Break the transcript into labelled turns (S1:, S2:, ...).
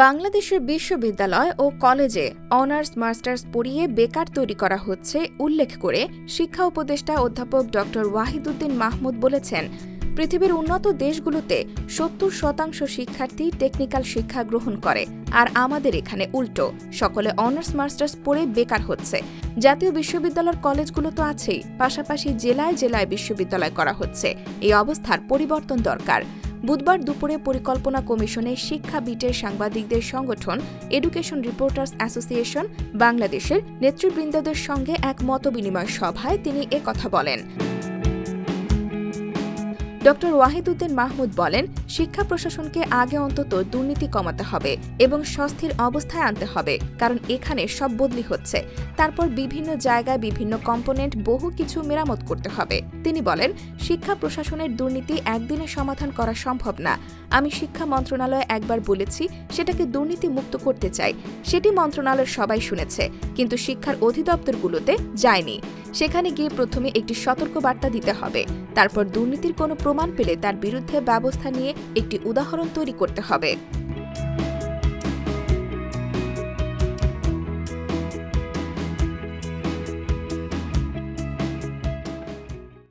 S1: বাংলাদেশের বিশ্ববিদ্যালয় ও কলেজে অনার্স, মাস্টার্স পড়িয়ে বেকার তৈরি করা হচ্ছে উল্লেখ করে শিক্ষা উপদেষ্টা অধ্যাপক ড. ওয়াহিদুদ্দিন মাহমুদ বলেছেন, পৃথিবীর উন্নত দেশগুলোতে সত্তর শতাংশ শিক্ষার্থী টেকনিক্যাল শিক্ষা গ্রহণ করে, আর আমাদের এখানে উল্টো, সকলে অনার্স, মাস্টার্স পড়ে বেকার হচ্ছে। জাতীয় বিশ্ববিদ্যালয়ের কলেজগুলো তো আছেই, পাশাপাশি জেলায় জেলায় বিশ্ববিদ্যালয় করা হচ্ছে। এই অবস্থার পরিবর্তন দরকার। বুধবার দুপুরে পরিকল্পনা কমিশনে শিক্ষা বিটের সাংবাদিকদের সংগঠন এডুকেশন রিপোর্টার্স অ্যাসোসিয়েশন বাংলাদেশের নেতৃবৃন্দদের সঙ্গে এক মতবিনিময় সভায় তিনি একথা বলেন। ড ওয়াহিদুদ্দিন মাহমুদ বলেন, শিক্ষা প্রশাসনকে আগে অন্তত দুর্নীতি কমাতে হবে এবং সস্থির অবস্থায় আনতে হবে, কারণ এখানে সব বদলি হচ্ছে। তারপর বিভিন্ন জায়গায় বিভিন্ন কম্পোনেন্ট বহু কিছু মেরামত করতে হবে। তিনি বলেন, শিক্ষা প্রশাসনের দুর্নীতি একদিনে সমাধান করা সম্ভব না। আমি শিক্ষা মন্ত্রণালয়ে একবার বলেছি, সেটাকে দুর্নীতি মুক্ত করতে চাই। সেটি মন্ত্রণালয়ের সবাই শুনেছে, কিন্তু শিক্ষার অধিদপ্তরগুলোতে যায়নি। সেখানে গিয়ে প্রথমে একটি সতর্ক বার্তা দিতে হবে। তারপর দুর্নীতির কোনো প্রমাণ পেলে তার বিরুদ্ধে ব্যবস্থা নিয়ে একটি উদাহরণ তৈরি করতে হবে।